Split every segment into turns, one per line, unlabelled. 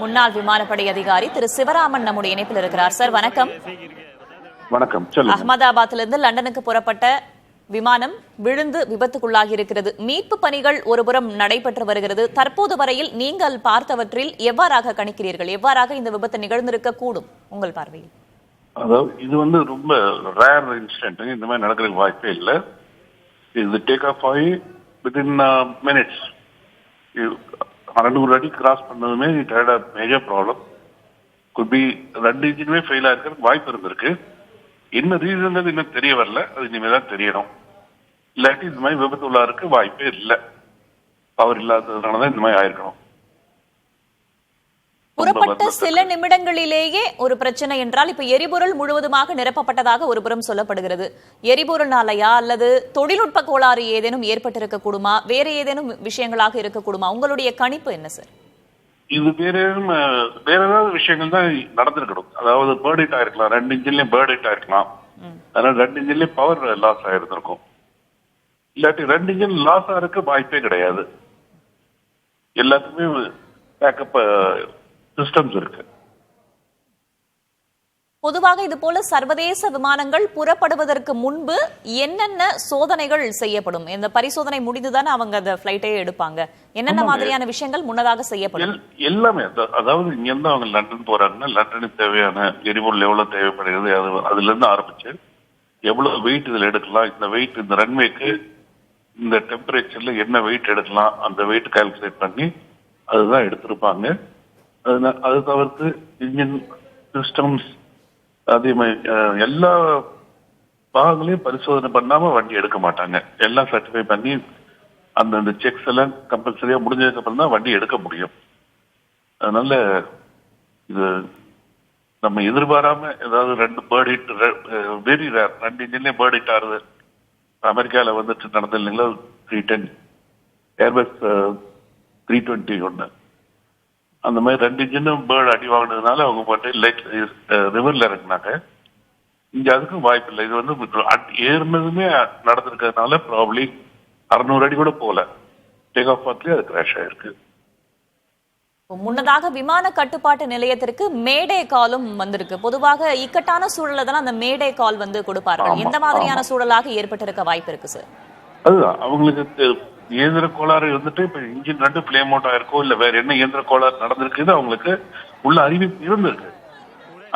முன்னாள் விமானப்படை அதிகாரி திரு சிவராமன் நம்முடைய இணைப்பில் இருக்கிறார். சார் வணக்கம்.
வணக்கம்.
அகமதாபாத்திலிருந்து லண்டனுக்கு புறப்பட்ட விமானம் விழுந்து விபத்துக்குள்ளாகி இருக்கிறது. மீட்பு பணிகள் ஒருபுறம் நடைபெற்று வருகிறது. தற்போது வரையில் நீங்கள் பார்த்தவற்றில் எவ்வாறாக கணிக்கிறீர்கள்? எவ்வாறாக இந்த விபத்து நிகழ்ந்திருக்க கூடும்? உங்கள் பார்வையில்.
அதாவது இது வந்து ரொம்ப ரேர் இன்சிடென்ட் இந்த மாதிரி நடக்கிறதுக்கு வாய்ப்பே இல்லை. இது டேக் ஆஃப் ஆகி வித்தின் மினிட்ஸ் அறநூறு அடி கிராஸ் பண்ணதுமே it a major problem could be ரெண்டு இன்ஜினுமே ஃபெயில் ஆயிருக்கிறதுக்கு வாய்ப்பு இருந்திருக்கு. என்ன ரீசன் இன்னும் தெரிய வரல. அது இனிமேல் தான் தெரியணும். இல்லாட்டி இந்த மாதிரி விபத்து உள்ளாருக்கு வாய்ப்பே இல்லை. பவர் இல்லாததுனால தான் இந்த மாதிரி ஆயிருக்கணும்.
புறப்பட்ட சில நிமிடங்களிலேயே ஒரு பிரச்சனை என்றால் இப்ப எரிபொருள் முழுவதுமாக நிரப்பப்பட்டதாக ஒரு புறம் சொல்லப்படுகிறது. எரிபொருள்னாலயா அல்லது தொழில்நுட்ப கோளாறு ஏதேனும் ஏற்பட்டிருக்க கூடுமா வேற ஏதேனும் விஷயங்களாக இருக்கக்கூடுமா? உங்களுடைய கணிப்பு என்ன சார்?
இது வேற வேற ஏதாவது விஷயங்கள் தான் நடந்திருக்கணும். அதாவது பேர்ட் ஹிட் ஆயிருக்கலாம் ரெண்டு இன்ஜின்லயும் பேர்ட் ஹிட் ஆயிருக்கலாம் அதனால ரெண்டு இன்ஜின்லயும் பவர் லாஸ் ஆயிருந்திருக்கும். இல்லாட்டி ரெண்டு இன்ஜின் லாஸ் ஆகிறதுக்கு வாய்ப்பே கிடையாது. எல்லாத்துக்குமே பேக்கப் சிஸ்டம்ஸ் இருக்கு.
பொதுவாக இது போல சர்வதேச விமானங்கள் புறப்படுவதற்கு முன்பு என்னென்ன சோதனைகள் செய்யப்படும்? இந்த பரிசோதனை முடிந்துதானே அவங்க அந்த பிளைட்டே எடுப்பாங்க. என்னென்ன. மாதிரியான விஷயங்கள் முன்னதாக செய்யப்படும்?
எல்- எல்லாமே. அத- அதாவது இங்க இருந்து அவங்க லண்டன் போறாங்கன்னா லண்டனுக்கு தேவையான எரிபொருள் எவ்வளவு தேவைப்படுகிறது அது அதுல இருந்து ஆரம்பிச்சு எவ்வளவு வெயிட் இதுல எடுக்கலாம் இந்த வெயிட் இந்த ரன்வேக்கு இந்த டெம்பரேச்சர்ல என்ன வெயிட் எடுக்கலாம் அந்த வெயிட் கால்குலேட் பண்ணி அதுதான் எடுத்திருப்பாங்க. அதுனா- அது தவிர்த்து இன்ஜின் சிஸ்டம்ஸ் அதே மாதிரி எல்லா பாகங்களையும் பரிசோதனை பண்ணாம வண்டி எடுக்க மாட்டாங்க. எல்லாம் சர்டிஃபை பண்ணி அந்தந்த செக்ஸ் எல்லாம் கம்பல்சரியா முடிஞ்சதுக்கு அப்புறம் தான் வண்டி எடுக்க முடியும். அதனால இது நம்ம எதிர்பாராம ஏதாவது ரெண்டு பேர்ட் ஹிட் வெரி ரேர் ரெண்டு இன்ஜின்லயும் பேர்ட் ஹிட் ஆறுது அமெரிக்கால வந்துட்டு நடந்தது இல்லைங்களா? Three ten Airbus three twenty ஒன்று அந்த மாதிரி ரெண்டு இன்ஜினும் பேர்டு அடி வாங்கினதுனால அவங்க பாட்டு லைட் ரிவர்ல இறக்குனாங்க இங்க அதுக்கும் வாய்ப்பு இல்லை. இது வந்து ஏறுனதுமே நடந்திருக்கிறதுனால ப்ராப்ளி அறுநூறு அடி கூட போகல. டேக் ஆஃப் பார்ட்லயே அது கிராஷ் ஆயிருக்கு.
முன்னதாக விமான கட்டுப்பாட்டு நிலையத்திற்கு மேடே காலும் வந்திருக்கு. பொதுவாக இக்கட்டான சூழல்ல தானே அந்த மேடே கால் வந்து கொடுப்பார்கள். எந்த மாதிரியான. சூழலாக ஏற்பட்டிருக்க வாய்ப்பு இருக்கு சார்
அதுதான். அவங்களுக்கு இயந்திர கோளாறு இருந்துட்டு இப்ப இன்ஜின் ரெண்டு பிளேம் அவுட் ஆயிருக்கோ இல்ல வேற என்ன இயந்திர கோளாறு நடந்திருக்குன்னு அவங்களுக்கு உள்ள அறிவிப்பு இருந்திருக்கு.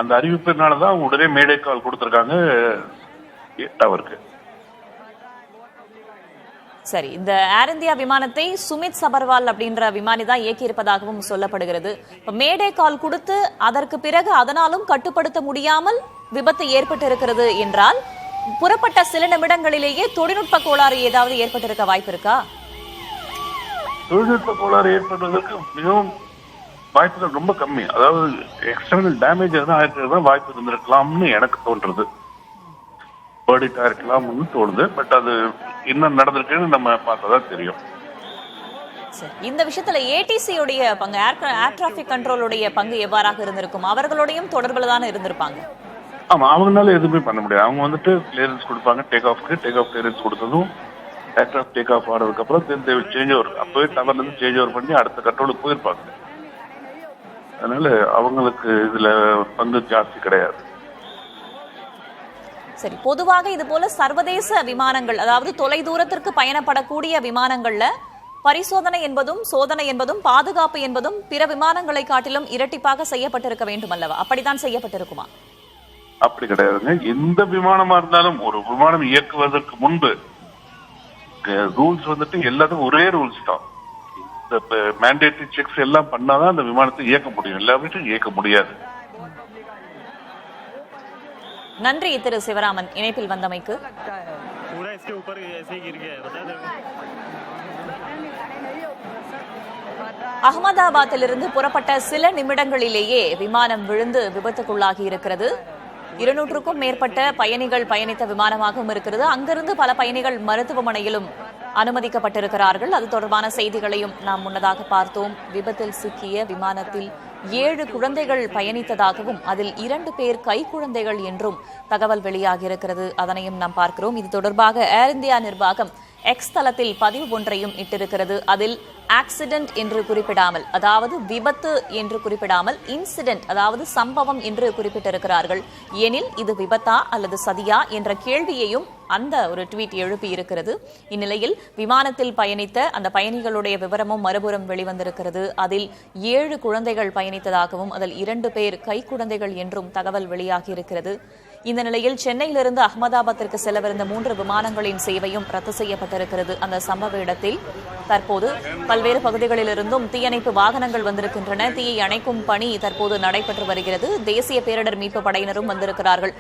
அந்த அறிவிப்பினாலதான் அவங்க உடனே மேடை கால் கொடுத்திருக்காங்க டவருக்கு.
சரி இந்த ஏர் இந்தியா விமானத்தை சுமித் சபர்வால் அப்படின்ற விமானி தான் இயக்கியிருப்பதாகவும் சொல்லப்படுகிறது. மேடே கால் கொடுத்து அதற்கு பிறகு அதனாலும் கட்டுப்படுத்த முடியாமல் விபத்து ஏற்பட்டு இருக்கிறது என்றால் புறப்பட்ட சில நிமிடங்களிலேயே தொழில்நுட்ப கோளாறு ஏதாவது ஏற்பட்டிருக்க வாய்ப்பு இருக்கா?
தொழில்நுட்ப கோளாறு ஏற்படுவதற்கு மிகவும் வாய்ப்புகள் ரொம்ப கம்மி. அதாவது எக்ஸ்டர்னல் டேமேஜ் எதுவும் ஆயிருக்கிறது வாய்ப்பு இருந்திருக்கலாம்னு எனக்கு தோன்றது பேர்டிட்டா இருக்கலாம்னு தோணுது. பட் அது என்ன நடந்திருக்குன்னு நம்ம பார்த்தா தெரியும்.
இந்த விஷயத்துல ஏடிசி உடைய பங்கு ஏர் ஏர் டிராபிக் கண்ட்ரோலுடைய பங்கு எவ்வாறாக இருந்திருக்கும்? அவர்களோடையும் தொடர்புல தானே இருந்திருப்பாங்க?
ஆமா அவங்களால எதுவுமே பண்ண முடியாது. அவங்க வந்துட்டு கிளியரன்ஸ் கொடுப்பாங்க. டேக் ஆஃப்க்கு டேக் ஆஃப் கிளியரன்ஸ் கொடுத்ததும் ஏர்கிராஃப்ட் டேக் ஆஃப் ஆனதுக்கு அப்புறம் திரும்ப சேஞ்ச் ஓவர் அப்பவே டவர்ல இருந்து சேஞ்ச் ஓவர் பண்ணி அடுத்த கண்ட்ரோலுக்கு போயிருப்பாங்க. அதனால அவங்களுக்கு இதுல பங்கு ஜாஸ்தி கிடையாது.
சரி பொதுவாக இது போல சர்வதேச விமானங்கள் அதாவது தொலை தூரத்திற்கு பயணப்படக்கூடிய விமானங்கள்ல பரிசோதனை என்பதும் சோதனை என்பதும் பாதுகாப்பு என்பதும் பிற விமானங்களை காட்டிலும் இரட்டிப்பாக செய்யப்பட்டிருக்க வேண்டும் அல்லவா? அப்படித்தான் செய்யப்பட்டிருக்குமா?
அப்படி கிடையாதுங்க. எந்த விமானமா இருந்தாலும் ஒரு விமானம் இயக்குவதற்கு முன்பு ரூல்ஸ் வந்துட்டு எல்லாத்துக்கும் ஒரே ரூல்ஸ் தான். இந்த மேண்டேட்டரி செக்ஸ் எல்லாம் பண்ணாதான் அந்த விமானத்தை இயக்க முடியும். எல்லாவற்றையும் இயக்க முடியாது.
நன்றி திரு சிவராமன். இணைப்பில் வந்தமைக்கு. அகமதாபாத்திலிருந்து புறப்பட்ட சில நிமிடங்களிலேயே விமானம் விழுந்து விபத்துக்குள்ளாகி இருக்கிறது. இருநூற்றுக்கும் மேற்பட்ட பயணிகள் பயணித்த விமானமாகவும் இருக்கிறது. அங்கிருந்து பல பயணிகள் மருத்துவமனையிலும் அனுமதிக்கப்பட்டிருக்கிறார்கள். அது தொடர்பான செய்திகளையும் நாம் முன்னதாக பார்த்தோம். விபத்தில் சிக்கிய விமானத்தில் ஏழு குழந்தைகள் பயணித்ததாகவும் அதில் இரண்டு பேர் கைக்குழந்தைகள் என்றும் தகவல் வெளியாகியிருக்கிறது. அதனையும் நாம் பார்க்கிறோம். இது தொடர்பாக ஏர் இந்தியா நிர்வாகம் எக்ஸ் தளத்தில் பதிவு ஒன்றையும் இட்டிருக்கிறது. அதில் ஆக்சிடென்ட் என்று குறிப்பிடாமல் அதாவது விபத்து என்று குறிப்பிடாமல் இன்சிடென்ட் அதாவது சம்பவம் என்று குறிப்பிட்டிருக்கிறார்கள். எனில் இது விபத்தா அல்லது சதியா என்ற கேள்வியையும் அந்த ஒரு ட்வீட் எழுப்பி இருக்கிறது. இந்நிலையில் விமானத்தில் பயணித்த அந்த பயணிகளுடைய விவரமும் மறுபுறம் வெளிவந்திருக்கிறது. அதில் ஏழு குழந்தைகள் பயணித்ததாகவும் அதில் இரண்டு பேர் கைக்குழந்தைகள் என்றும் தகவல் வெளியாகியிருக்கிறது. இந்த நிலையில் சென்னையிலிருந்து அகமதாபாத்திற்கு செல்லவிருந்த மூன்று விமானங்களின் சேவையும் ரத்து செய்யப்பட்டிருக்கிறது. அந்த சம்பவ இடத்தில் தற்போது பல்வேறு பகுதிகளிலிருந்தும் தீயணைப்பு வாகனங்கள் வந்திருக்கின்றன. தீயை அணைக்கும் பணி தற்போது நடைபெற்று வருகிறது. தேசிய பேரிடர் மீட்பு படையினரும் வந்திருக்கிறார்கள்.